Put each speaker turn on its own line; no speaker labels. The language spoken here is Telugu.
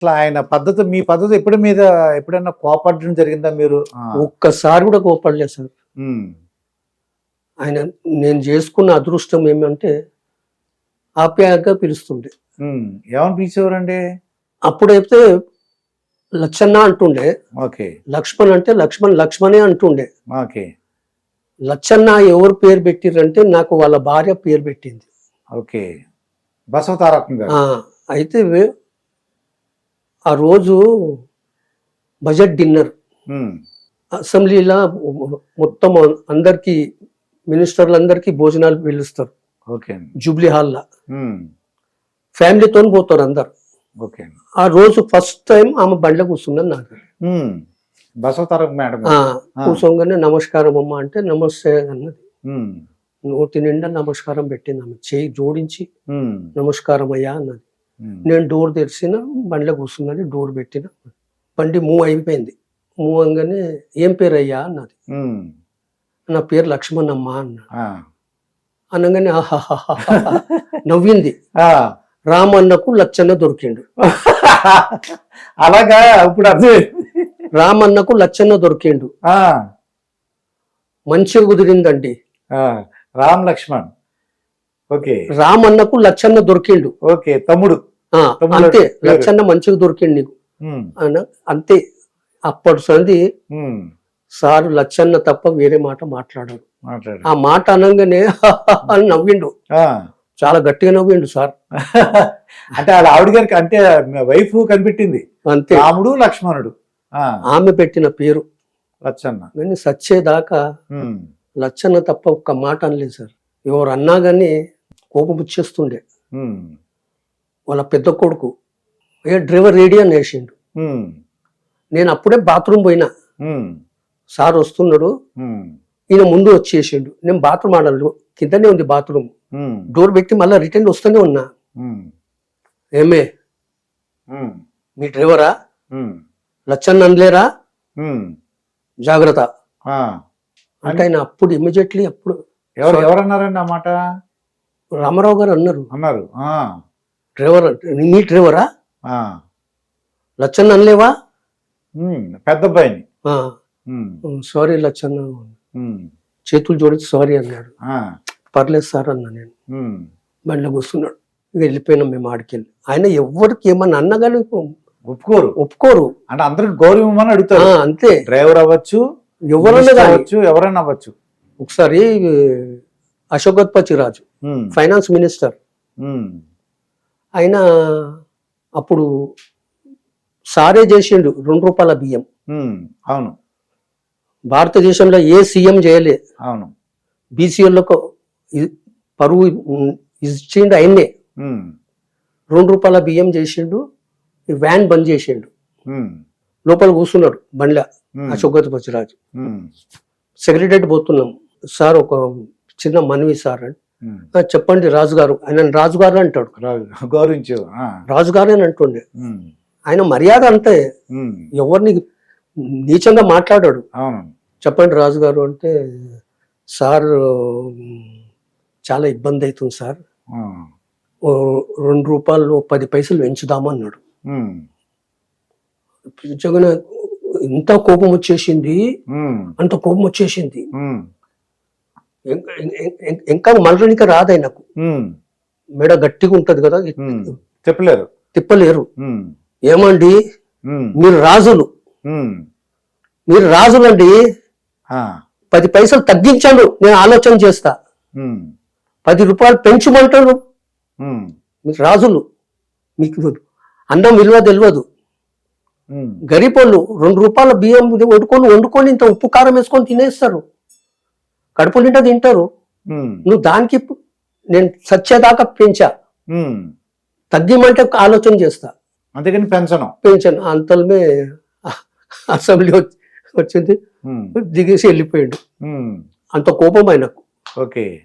అట్లా ఆయన పద్ధతి మీ పద్ధతి ఎప్పుడు మీద ఎప్పుడైనా కోపడడం జరిగిందా మీరు?
ఒక్కసారి కూడా కోపడలేదు సార్. ఆయన నేను చేసుకున్న అదృష్టం ఏమంటే ఆప్యాయంగా పిలుస్తుండే.
ఏమని పిలిచేవారండి?
అప్పుడైతే లచ్చన్న అంటుండే.
ఓకే.
లక్ష్మణ్ అంటే లక్ష్మణ్ లక్ష్మణే అంటుండే.
ఓకే.
లచ్చన్న ఎవరు పేరు పెట్టిరంటే నాకు వాళ్ళ భార్య పేరు పెట్టింది.
ఓకే. బసవ తారకం గారు.
ఆ, అయితే ఆ రోజు బడ్జెట్ డిన్నర్. అసెంబ్లీలో మొత్తం అందరికి మినిస్టర్లందరికీ భోజనాలు పిలుస్తారు.
ఓకే
జూబ్లీ హాల్లో. ఫ్యామిలీతో పోతారు అందరు.
ఓకే
ఆ రోజు ఫస్ట్ టైం ఆమె బండ్లో కూర్చున్నది నాకు.
మేడం.
కూర్చోగానే నమస్కారం అమ్మ అంటే నమస్తే అన్నది. నోటి నిండా నమస్కారం పెట్టింది ఆమె. చేయి జోడించి నమస్కారం అయ్యా అన్నది. నేను డోర్ తెరిచిన బండ్లో కూర్చున్నది డోర్ పెట్టిన. బండి మూవ్ అయిపోయింది. మూవ్ అవగానే ఏం పేరు అయ్యా అన్నది నా పేరు లక్ష్మణమ్మ అన్నాడు.
ఆ,
అనగానే నవ్వింది.
ఆ.
రామన్నకు లచ్చన్న దొరికిండు.
అలాగా ఇప్పుడు అర్థమైంది
రామన్నకు లచ్చన్న దొరికిండు.
ఆ,
మంచిగా కుదిరిందండి.
రామ్ లక్ష్మణ్. ఓకే.
రామన్నకు లచ్చన్న దొరికిండు.
ఓకే తమ్ముడు.
అంతే. లచ్చన్న మంచిగా దొరికిండు నీకు. అంతే. అప్పటి సంది సారు లచ్చన్న తప్ప వేరే మాట మాట్లాడాడు.
మాట్లాడు.
ఆ మాట అనగానే అని నవ్విండు. చాలా గట్టిగా నవ్విండు సార్.
అంటే వాళ్ళ ఆవిడ గారికి అంటే వైఫ్ కనిపెట్టింది.
అంతే.
రాముడు లక్ష్మణుడు.
ఆమె పెట్టిన పేరు.
లచ్చన్న.
కానీ సచ్చేదాకా లచ్చన్న తప్ప ఒక్క మాట అనలేదు సార్. ఎవరు అన్నా కానీ కోపం వచ్చేస్తుండే. వాళ్ళ పెద్ద కొడుకు. ఏ డ్రైవర్ రెడీ అని వేసిండు నేను అప్పుడే బాత్రూమ్ పోయినా. సార్ వస్తున్నాడు. ఈయన ముందు వచ్చేసిండు. నేను బాత్రూమ్ ఆడాలి కిందనే ఉంది బాత్రూమ్. డోర్ పెట్టి మళ్ళీ రిటర్న్ వస్తూనే ఉన్నా. ఏమే? మీ డ్రైవరా?
ఉమ్,
లచ్చన్న అనలేరా. జాగ్రత్త. అంటే ఆయన అప్పుడు ఇమీడియట్లీ అప్పుడు
ఎవరు ఎవరన్నారండి ఆ మాట?
రామారావు గారు అన్నారు.
అన్నారు.
డ్రైవర్ మీ డ్రైవరా. లచ్చన్న అనలేవా
పెద్ద అబ్బాయిని
"ఆ,
ఉమ్,
సారీ లచ్చన్న. చేతులు జోడించి సారీ అన్నాడు. పర్లేదు సార్ అన్నా నేను. బండిలో కూర్చున్నాడు. ఇక వెళ్ళిపోయినాం మేము ఆడికెళ్ళి. ఆయన ఎవరికి ఏమన్నా అన్నా కానీ
ఒప్పుకోరు.
ఒప్పుకోరు.
అంటే అందరికి గౌరవం
ఆ,
అడుగుతారు.
అంతే.
డ్రైవర్ అవ్వచ్చు
కానీ.
అవ్వచ్చు ఎవరైనా అవ్వచ్చు.
ఒకసారి అశోకత్పతి రాజు ఫైనాన్స్ మినిస్టర్. ఆయన అప్పుడు సారే చేసిండు రెండు రూపాయల బియ్యం.
అవును.
భారతదేశంలో ఏ సీఎం చేయలే.
అవును.
బీసీఎల్లకు పరువు ఇచ్చిండు ఆయన్నే. రెండు రూపాయల బియ్యం చేసిండు వ్యాన్ బంద్ చేసిండు. లోపల కూర్చున్నాడు బండ్ల
ఉమ్,
అశోకత్పతి రాజు
ఉమ్,
సెక్రటరీ పోతున్నాం. సార్ ఒక చిన్న మనవి సార్ అని.
ఉమ్.
"ఆ, చెప్పండి రాజుగారు. ఆయన రాజుగారు అంటాడు.
రా- గౌరవించు ఆ,
రాజుగారు అని అంటుండే. ఆయన మర్యాద అంతే. ఎవరిని నీచంగా మాట్లాడాడు. చెప్పండి రాజుగారు అంటే సార్ చాలా ఇబ్బంది అవుతుంది సార్. రెండు రూపాయలు పది పైసలు పెంచుదామన్నాడు నిజంగానే ఇంత కోపం వచ్చేసింది. అంత కోపం వచ్చేసింది.
ఉమ్,
ఇం- ఇం- ఇం- ఇంకా రాదు ఆయనకు. మెడ గట్టిగా ఉంటది కదా.
చెప్పలేరు.
తిప్పలేరు. ఏమండి? మీరు రాజులు. మీరు రాజులండి. పది పైసలు తగ్గించాను నేను ఆలోచన చేస్తా. పది రూపాయలు పెంచమంటారు.
ఉమ్,
మీకు రాజులు. మీకు అన్నం విలువ తెలియదు. గరిపోళ్ళు రెండు రూపాయల బియ్యం వండుకొని వండుకొని ఇంత ఉప్పు కారం వేసుకొని తినేస్తారు. కడుపు నిండా తింటారు. నువ్వు దానికి నేను సచ్చేదాకా పెంచా. తగ్గిమంటే ఆలోచన చేస్తా.
అందుకని పెంచను.
పెంచాను. అంతలమే అసెంబ్లీ వచ్చి- వచ్చింది. దిగేసి వెళ్ళిపోయాడు. అంత కోపం ఆయనకు.
ఓకే.